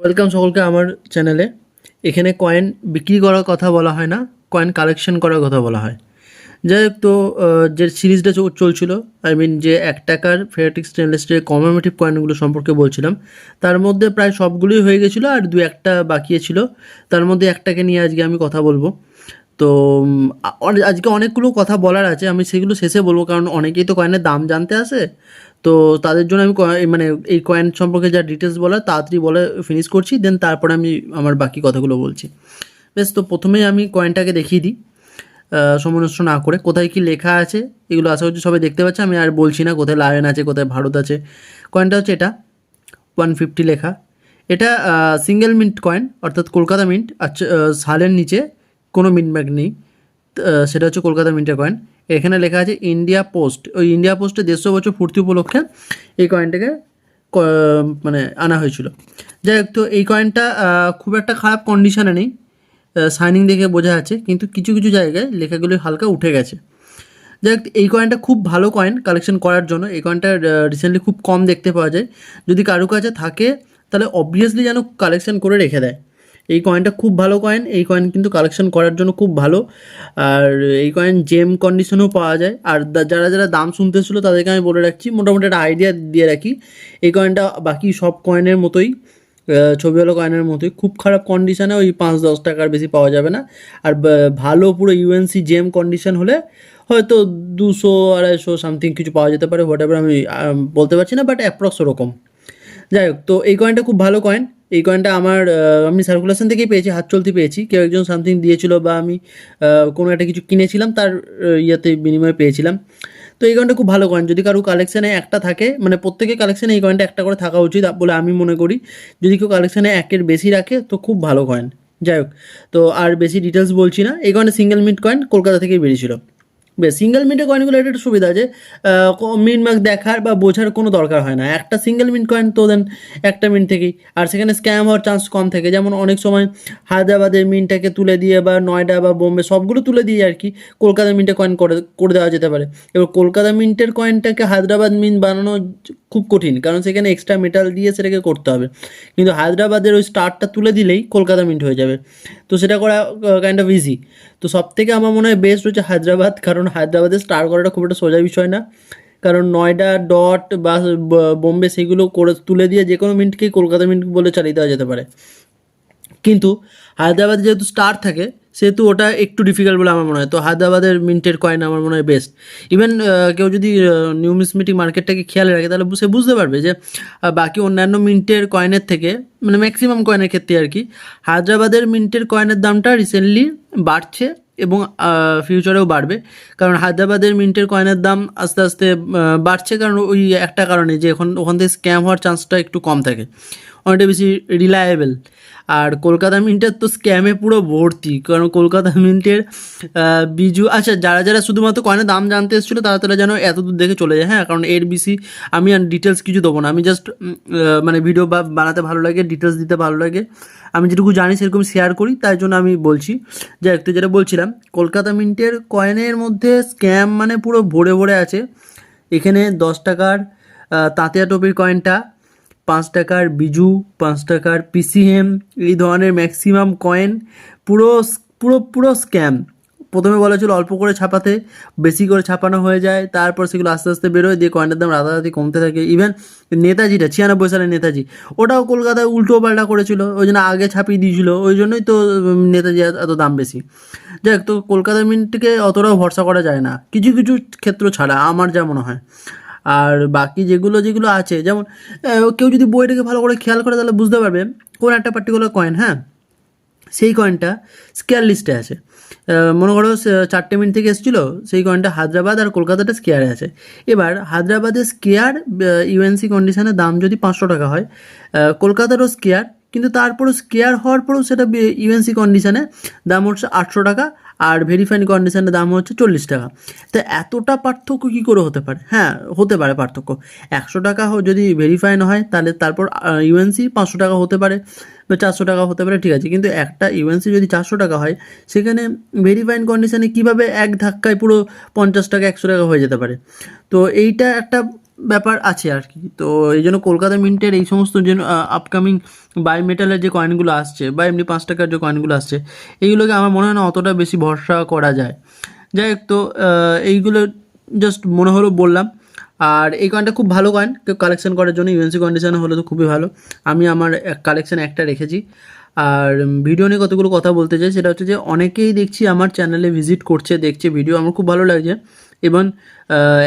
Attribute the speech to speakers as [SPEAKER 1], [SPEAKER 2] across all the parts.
[SPEAKER 1] Welcome সকলকে আমার চ্যানেলে এখানে কয়েন বিক্রি করার কথা বলা হয় না কয়েন কালেকশন করার কথা বলা হয়। যাই হোক তো যে সিরিজটা চল- চলছিল আই মিন যে এক টাকার ফেরাটিক স্টেনলেস স্টিলের কমেমেটিভ কয়েনগুলো সম্পর্কে বলছিলাম, তার মধ্যে প্রায় সবগুলোই হয়ে গেছিল আর দু একটা বাকি ছিল। তার মধ্যে একটাকে নিয়ে আজকে আমি কথা বলব। তো আজকে অনেকগুলো কথা বলার আছে, আমি সেগুলো শেষে বলব, কারণ অনেকেই তো কয়েনের দাম জানতে আসে। তো তাদের জন্য আমি মানে এই কয়েন সম্পর্কে যা ডিটেলস বলার, তাড়াতাড়ি বলে ফিনিশ করছি দেন তারপরে আমি আমার বাকি কথাগুলো বলছি। বেশ, তো প্রথমেই আমি কয়েনটাকে দেখিয়ে দিই সমনস্য না করে। কোথায় কি লেখা আছে, এগুলো আশা করছি সবাই দেখতে পাচ্ছে, আমি আর বলছি না কোথায় লায়ন আছে, কোথায় ভারত আছে। কয়েনটা হচ্ছে এটা ওয়ান ফিফটি লেখা। এটা সিঙ্গেল মিন্ট কয়েন অর্থাৎ কলকাতা মিন্ট আচ্ছা সালের নিচে কোনো মিন্ট ব্যাগ নেই। সেটা হচ্ছে কলকাতা মিন্টের কয়েন এখানে লেখা আছে ইন্ডিয়া পোস্ট ওই ইন্ডিয়া পোস্টে দেড়শো বছর পূর্তি উপলক্ষে এই কয়েনটাকে মানে আনা হয়েছিল। যাই হোক, তো এই কয়েনটা খুব একটা খারাপ কন্ডিশনে নেই। শাইনিং দেখে বোঝা যাচ্ছে, কিন্তু কিছু কিছু জায়গায় লেখাগুলি হালকা উঠে গেছে। যাই হোক, এই কয়েনটা খুব ভালো কয়েন কালেকশন করার জন্য। এই কয়েনটা রিসেন্টলি খুব কম দেখতে পাওয়া যায়। যদি কারও কাছে থাকে, তাহলে অবভিয়াসলি যেন কালেকশন করে রেখে দেয়। এই কয়েনটা খুব ভালো কয়েন এই কয়েন কিন্তু কালেকশন করার জন্য খুব ভালো। আর এই কয়েন জেম কন্ডিশনেও পাওয়া যায়। আর যারা যারা দাম শুনতেছিল তাদেরকে আমি বলে রাখছি, মোটামুটি একটা আইডিয়া দিয়ে রাখি। এই কয়েনটা বাকি সব কয়েনের মতোই ছবিওয়ালা কয়েনের মতোই। খুব খারাপ কন্ডিশনে ওই পাঁচ দশ টাকার বেশি পাওয়া যাবে না। আর ভালো পুরো ইউএনসি জেম কন্ডিশন হলে হয়তো দুশো, আড়াইশো সামথিং কিছু পাওয়া যেতে পারে হোয়াট আমি বলতে পারছি না বাট অ্যাপ্রক্স ওরকম। যাই হোক, তো এই কয়েনটা খুব ভালো কয়েন এই কয়েনটা আমার আমি সার্কুলেশন থেকেই পেয়েছি, হাত চলতি পেয়েছি। কেউ একজন সামথিং দিয়েছিল বা আমি কোনো একটা কিছু কিনেছিলাম, তার ইয়েতে বিনিময়ে পেয়েছিলাম। তো এই কয়েনটা খুব ভালো কয়েন যদি কারও কালেকশানে একটা থাকে মানে প্রত্যেকের কালেকশানে এই কয়েনটা একটা করে থাকা উচিত বলে আমি মনে করি। যদি কেউ কালেকশানে একের বেশি রাখে, তো খুব ভালো কয়েন যাই হোক, তো আর বেশি ডিটেলস বলছি না। এই কয়েনটা সিঙ্গেল মিট কয়েন কলকাতা থেকেই বেরিয়েছিল। বেশ সিঙ্গেল মিন্টের কয়েনগুলো এটা একটা সুবিধা আছে মিন মার্ক দেখার বা বোঝার কোনো দরকার হয় না। একটা সিঙ্গেল মিন্ট কয়েন তো দেন একটা মিন্ট থেকেই। আর সেখানে স্ক্যাম হওয়ার চান্স কম থাকে। যেমন অনেক সময় হায়দ্রাবাদের মিনটাকে তুলে দিয়ে বা নয়ডা বা বোম্বে সবগুলো তুলে দিয়ে আর কি কলকাতা মিন্টে কয়েন করে করে দেওয়া যেতে পারে। এবার কলকাতা মিন্টের কয়েনটাকে হায়দ্রাবাদ মিন্ট বানানো খুব কঠিন, কারণ সেখানে এক্সট্রা মেটাল দিয়ে সেটাকে করতে হবে। কিন্তু হায়দ্রাবাদের ওই স্টারটা তুলে দিলেই কলকাতা মিন্ট হয়ে যাবে। তো সেটা করা কাইন্ড অফ ইজি তো সব থেকে আমার মনে হয় বেস্ট হচ্ছে হায়দ্রাবাদ, কারণ হায়দ্রাবাদে স্টার করাটা খুব একটা সোজা বিষয় না। কারণ নয়ডা ডট বা বোম্বে সেগুলো করে তুলে দিয়ে যে কোনো মিন্টকেই কলকাতা মিন্ট বলে চালিয়ে দেওয়া যেতে পারে। কিন্তু হায়দ্রাবাদে যেহেতু স্টার থাকে, সেহেতু ওটা একটু ডিফিকাল্ট বলে আমার মনে হয়। তো হায়দ্রাবাদের মিন্টের কয়েন আমার মনে হয় বেস্ট ইভেন কেউ যদি নিউ নিউমিসমেটিক মার্কেটটাকে খেয়াল রাখে, তাহলে সে বুঝতে পারবে যে বাকি অন্যান্য মিন্টের কয়েনের থেকে মানে ম্যাক্সিমাম কয়েনের ক্ষেত্রে আর কি, হায়দ্রাবাদের মিন্টের কয়েনের দামটা রিসেন্টলি বাড়ছে। এবং ফিউচারেও বাড়বে। কারণ হায়দ্রাবাদের মিন্টের কয়েনের দাম আস্তে আস্তে বাড়ছে। কারণ ওই একটা কারণে যে এখন, ওখান থেকে স্ক্যাম হওয়ার চান্সটা একটু কম থাকে। অনেকটা বেশি রিলায়েবল আর কলকাতা মিন্টের তো স্ক্যামে পুরো ভর্তি। কারণ কলকাতা মিন্টের বিজু আচ্ছা যারা যারা শুধুমাত্র কয়েনের দাম জানতে এসেছিল, তারা তারা যেন এত দূর দেখে চলে যায়। হ্যাঁ কারণ এর বেশি আমি আর ডিটেলস কিছু দেবো না। আমি জাস্ট মানে ভিডিও বানাতে ভালো লাগে ডিটেলস দিতে ভালো লাগে। আমি যেটুকু জানি সেরকম শেয়ার করি, তাই জন্য আমি বলছি। যে একটু যেটা বলছিলাম, কলকাতা মিন্টের কয়েনের মধ্যে স্ক্যাম মানে পুরো ভরে ভরে আছে। এখানে দশ টাকার তাঁতিয়া টপির কয়েনটা পাঁচ টাকার বিজু, পাঁচ টাকার পিসিএম এই ধরনের ম্যাক্সিমাম কয়েন পুরো পুরো পুরো স্ক্যাম প্রথমে বলা ছিল অল্প করে ছাপাতে, বেশি করে ছাপানো হয়ে যায়, তারপর সেগুলো আস্তে আস্তে বেরোয়, দিয়ে কয়েনের দাম রাতারাতি কমতে থাকে। ইভেন নেতাজিটা, ছিয়ানব্বই সালের নেতাজি, ওটাও কলকাতায় উল্টো পাল্টা করেছিল, ওই জন্য আগে ছাপিয়ে দিয়েছিল, ওই জন্যই তো নেতাজি এত- দাম বেশি। যাই তো কলকাতা মিন্টকে অতটাও ভরসা করা যায় না, কিছু কিছু ক্ষেত্র ছাড়া, আমার যা মনে হয়। আর বাকি যেগুলো যেগুলো আছে, যেমন কেউ যদি বইটাকে ভালো করে খেয়াল করে, তাহলে বুঝতে পারবে, কোন একটা পার্টিকুলার কয়েন হ্যাঁ? সেই কয়েনটা স্কেয়ার লিস্টে আছে। মনে করো চারটে মিনিট থেকে এসেছিল, সেই কয়েনটা হায়দ্রাবাদ আর কলকাতাটা স্কেয়ারে আছে। এবার হায়দ্রাবাদের স্কেয়ার ইউএনসি কন্ডিশনের দাম যদি পাঁচশো টাকা হয় কলকাতারও স্কেয়ার কিন্তু তারপরও স্কেয়ার হওয়ার পরেও সেটা ইউএনসি কন্ডিশনে দাম হচ্ছে আটশো টাকা আর ভেরিফাইড কন্ডিশনের দাম হচ্ছে চল্লিশ টাকা। তো এতটা পার্থক্য কী করে হতে পারে? হ্যাঁ হতে পারে পার্থক্য। একশো টাকা যদি ভেরিফাইন হয়, তাহলে তারপর ইউএনসি পাঁচশো টাকা হতে পারে বা চারশো টাকা হতে পারে, ঠিক আছে। কিন্তু একটা ইউএনসি যদি চারশো টাকা হয়, সেখানে ভেরিফাইন কন্ডিশনে কীভাবে এক ধাক্কায় পুরো পঞ্চাশ টাকা, একশো টাকা হয়ে যেতে পারে? তো এইটা একটা ব্যাপার আছে আর কি। তো এই জন্য কলকাতা মিন্টের এই সমস্ত যে আপকামিং বাই মেটালের যে কয়েনগুলো আসছে বা এমনি পাঁচ টাকার যে কয়েনগুলো আসছে, এইগুলোকে আমার মনে হয় না অতটা বেশি ভরসা করা যায়। যাই হোক তো এইগুলো জাস্ট মনে হলো বললাম। আর এই কয়েনটা খুব ভালো কয়েন কেউ কালেকশন করার জন্য ইউএনসি কন্ডিশনে হলে তো খুবই ভালো। আমি আমার কালেকশন একটা রেখেছি। আর ভিডিও নিয়ে কতগুলো কথা বলতে চাই, সেটা হচ্ছে যে অনেকেই দেখছি আমার চ্যানেলে ভিজিট করছে, দেখছে ভিডিও আমার খুব ভালো লাগছে। এবং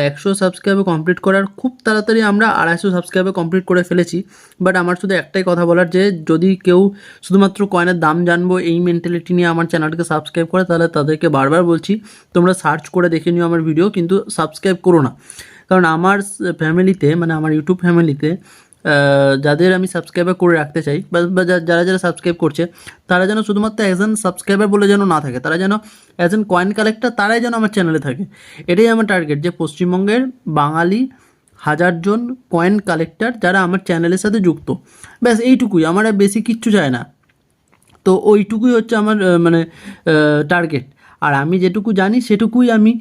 [SPEAKER 1] একশো সাবস্ক্রাইবে কমপ্লিট করার খুব তাড়াতাড়ি আমরা আড়াইশো সাবস্ক্রাইবে কমপ্লিট করে ফেলেছি। বাট আমার শুধু একটাই কথা বলার যে, যদি কেউ শুধুমাত্র কয়েনের দাম জানব, এই মেন্টালিটি নিয়ে আমার চ্যানেলটাকে সাবস্ক্রাইব করে, তাহলে তাদেরকে বারবার বলছি, তোমরা সার্চ করে দেখে নিও আমার ভিডিও কিন্তু সাবস্ক্রাইব করো না। কারণ আমার ফ্যামিলিতে মানে আমার ইউটিউব ফ্যামিলিতে যাদের আমি সাবস্ক্রাইবার করে রাখতে চাই, বা যারা যারা সাবস্ক্রাইব করছে, তারা যেন শুধুমাত্র একজন সাবস্ক্রাইবার বলে যেন না থাকে, তারা যেন একজন কয়েন কালেক্টর তারাই যেন আমার চ্যানেলে থাকে। এটাই আমার টার্গেট যে পশ্চিমবঙ্গের বাঙালি হাজারজন কয়েন কালেক্টর যারা আমার চ্যানেলের সাথে যুক্ত। ব্যাস, এইটুকুই, আমার আর বেশি কিচ্ছু চায় না। তো ওইটুকুই হচ্ছে আমার মানে টার্গেট আর আমি যেটুকু জানি, সেটুকুই আমি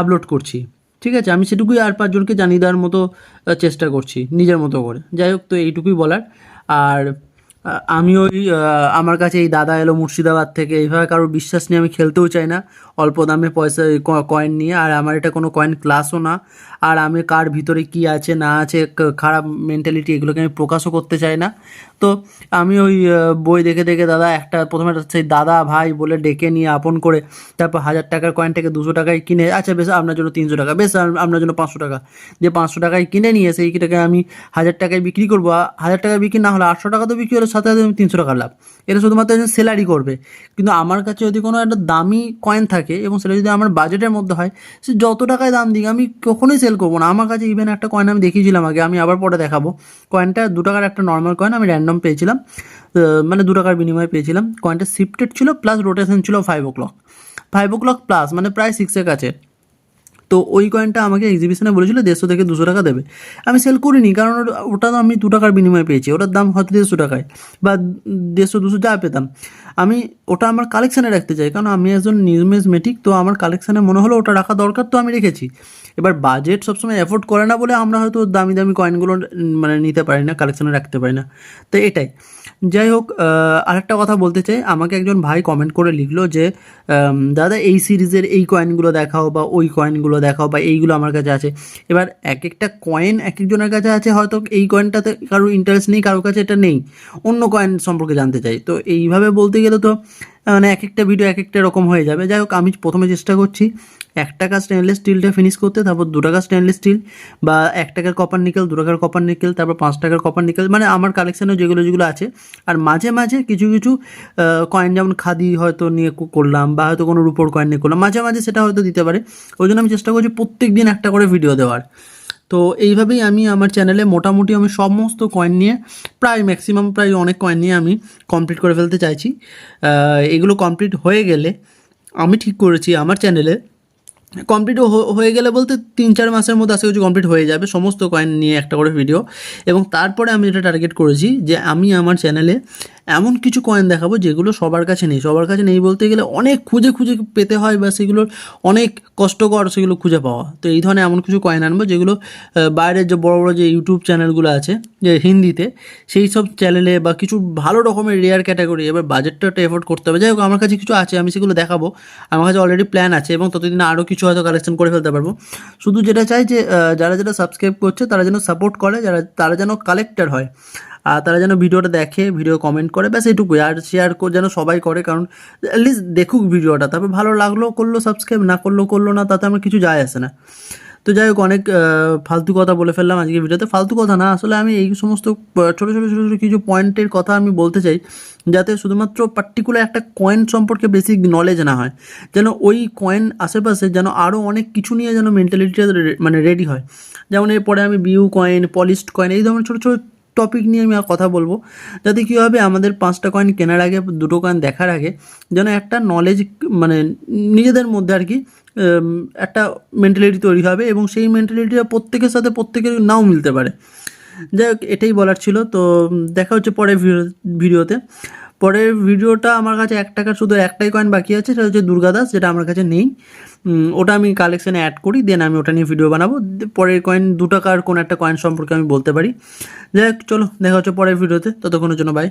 [SPEAKER 1] আপলোড করছি। ঠিক আছে, আমি সেটুকুই আর পাঁচজনকে জানিয়ে দেওয়ার মতো চেষ্টা করছি, নিজের মতো করে। যাই হোক, তো এইটুকুই বলার। আর আমি ওই আমার কাছে এই দাদা এলো মুর্শিদাবাদ থেকে। এইভাবে কারোর বিশ্বাস নিয়ে আমি খেলতেও চাই না। অল্প দামে পয়সা কয়েন নিয়ে। আর আমার এটা কোনো কয়েন ক্লাসও না। আর আমি কার ভিতরে কি আছে, না আছে খারাপ মেন্টালিটি এগুলোকে আমি প্রকাশও করতে চাই না। তো আমি ওই বই দেখে দেখে দাদা একটা, প্রথমে সেই দাদা ভাই বলে ডেকে নিয়ে আপন করে তারপর হাজার টাকার কয়েনটাকে দুশো টাকায় কিনে আচ্ছা বেশ, আপনার জন্য তিনশো টাকা, বেশ আপনার জন্য পাঁচশো টাকা। যে পাঁচশো টাকায় কিনে নিয়ে সেইটাকে আমি হাজার টাকায় বিক্রি করব। হাজার টাকায় বিক্রি না হলে আটশো টাকা তো বিক্রি হলে সাথে সাথে আমি তিনশো টাকা লাভ। এটা শুধুমাত্র একজন সেলারি করবে। কিন্তু আমার কাছে যদি কোনো একটা দামি কয়েন থাকে এবং সেটা যদি আমার বাজেটের মধ্যে হয়, সে যত টাকায় দাম দিক, আমি কখনোই সেল করব না। আমার কাছে ইভেন একটা কয়েন আমি দেখিয়েছিলাম আগে, আমি আবার পরে দেখাবো। কয়েনটা দু টাকার একটা নর্মাল কয়েন আমি র্যান্ডম পেয়েছিলাম। মানে দু টাকার বিনিময়ে পেয়েছিলাম। কয়েনটা শিফটেড ছিল প্লাস রোটেশন ছিল five o'clock five o'clock plus মানে প্রায় সিক্সের কাছে। তো ওই কয়েনটা আমাকে এক্সিবিশনে বলেছিল দেড়শো থেকে দুশো টাকা দেবে। আমি সেল করিনি, কারণ ওটা- তো আমি দু টাকার বিনিময়ে পেয়েছি, ওটার দাম হয়তো দেড়শো টাকায় বা দেড়শো দুশো যা পেতাম। আমি ওটা আমার কালেকশানে রাখতে চাই, কারণ আমি একজন নিউমেজমেটিক তো আমার কালেকশানে মনে হলো ওটা রাখা দরকার, তো আমি রেখেছি। এবার বাজেট সবসময় অ্যাফোর্ড করে না বলে আমরা হয়তো দামি দামি কয়েনগুলো মানে নিতে পারি না কালেকশানে রাখতে পারি না। তো এটাই। যাই হোক আরেকটা কথা বলতে চাই। আমাকে একজন ভাই কমেন্ট করে লিখলো যে দাদা, এই সিরিজের এই কয়েনগুলো দেখাও বা ওই কয়েনগুলো দেখাও বা এইগুলো আমার কাছে আছে। এবার এক একটা কয়েন এক একজনের কাছে আছে, হয়তো এই কয়েনটাতে কারোর ইন্টারেস্ট নেই, কারোর কাছে এটা নেই। অন্য কয়েন সম্পর্কে জানতে চাই। তো এইভাবে বলতে গেলে তো মানে এক একটা ভিডিও এক একটা রকম হয়ে যাবে। যাই হোক, আমি প্রথমে চেষ্টা করছি এক টাকা স্টেনলেস স্টিলটা ফিনিশ করতে, তারপর দু টাকা স্টেনলেস স্টিল বা এক টাকার কপার নিকেল দু টাকার কপার নিকেল তারপর পাঁচ টাকার কপার নিকেল মানে আমার কালেকশানে যেগুলো যেগুলো আছে। আর মাঝে মাঝে কিছু কিছু কয়েন যেমন খাদি হয়তো নিয়ে করলাম বা হয়তো কোনো রুপোর কয়েন নিয়ে করলাম। মাঝে মাঝে সেটা হয়তো দিতে পারে। ওই জন্য আমি চেষ্টা করছি প্রত্যেক দিন একটা করে ভিডিও দেওয়ার। তো এইভাবেই আমি আমার চ্যানেলে মোটামুটি আমি সমস্ত কয়েন নিয়ে প্রায় ম্যাক্সিমাম প্রায় অনেক কয়েন নিয়ে আমি কমপ্লিট করে ফেলতে চাইছি। এগুলো কমপ্লিট হয়ে গেলে আমি ঠিক করেছি আমার চ্যানেলে কমপ্লিট হয়ে গেলে বলতে তিন চার মাসের মধ্যে আশা করছি কমপ্লিট হয়ে যাবে সমস্ত কয়েন নিয়ে একটা করে ভিডিও এবং তারপরে আমি এটা টার্গেট করেছি যে আমি আমার চ্যানেলে এমন কিছু কয়েন দেখাবো যেগুলো সবার কাছে নেই। সবার কাছে নেই বলতে গেলে অনেক খুঁজে খুঁজে পেতে হয় বা সেগুলোর অনেক কষ্টকর সেগুলো খুঁজে পাওয়া। তো এই ধরনের এমন কিছু কয়েন আনব যেগুলো বাইরের যে বড় বড় যে ইউটিউব চ্যানেলগুলো আছে, যে হিন্দিতে, সেই সব চ্যানেলে বা কিছু ভালো রকমের রেয়ার ক্যাটাগরি এবার বাজেটটা একটা এফোর্ড করতে হবে। যাই হোক আমার কাছে কিছু আছে, আমি সেগুলো দেখাবো। আমার কাছে অলরেডি প্ল্যান আছে এবং ততদিন আরও কিছু হয়তো কালেকশন করে ফেলতে পারব। শুধু যেটা চাই যে যারা যারা সাবস্ক্রাইব করছে, তারা যেন সাপোর্ট করে, যারা, তারা যেন কালেক্টর হয়। আর তারা যেন ভিডিওটা দেখে, ভিডিও কমেন্ট করে, ব্যাস এটুকুই আর শেয়ার যেন সবাই করে, কারণ অ্যাটলিস্ট দেখুক ভিডিওটা। তারপর ভালো লাগল করল সাবস্ক্রাইব না করল করল না, তাতে আমার কিছু যায় আসে না। তো যাই হোক, অনেক ফালতু কথা বলে ফেললাম আজকে ভিডিওতে। ফালতু কথা না, আসলে আমি এই সমস্ত ছোটো ছোটো ছোটো ছোটো কিছু পয়েন্টের কথা আমি বলতে চাই, যাতে শুধুমাত্র পার্টিকুলার একটা কয়েন সম্পর্কে বেসিক নলেজ না হয়। যেন ওই কয়েন আশেপাশে যেন আরও অনেক কিছু নিয়ে যেন মেন্টালিটিটা মানে রেডি হয়। যেমন এরপরে আমি বিউ কয়েন পলিশড কয়েন এই ধরনের ছোটো ছোটো টপিক নিয়ে আমি আর কথা বলব। যাতে কী হবে, আমাদের পাঁচটা কয়েন কেনার আগে, দুটো কয়েন দেখার আগে, যেন একটা নলেজ মানে নিজেদের মধ্যে আর কি একটা মেন্টালিটি তৈরি হবে এবং সেই মেন্টালিটিটা প্রত্যেকের সাথে প্রত্যেকের নাও মিলতে পারে। যাই হোক, এটাই বলার ছিল। তো, দেখা হচ্ছে পরে ভিডিও- ভিডিওতে। পরের ভিডিওটা আমার কাছে এক টাকার শুধু একটাই কয়েন বাকি আছে, সেটা হচ্ছে দুর্গাদাস, যেটা আমার কাছে নেই। ওটা আমি কালেকশানে অ্যাড করি দেন আমি ওটা নিয়ে ভিডিও বানাবো। পরের কয়েন দু টাকার কোনো একটা কয়েন সম্পর্কে আমি বলতে পারি। যাই চলো, দেখা হচ্ছে পরের ভিডিওতে ততক্ষণের জন্য বাই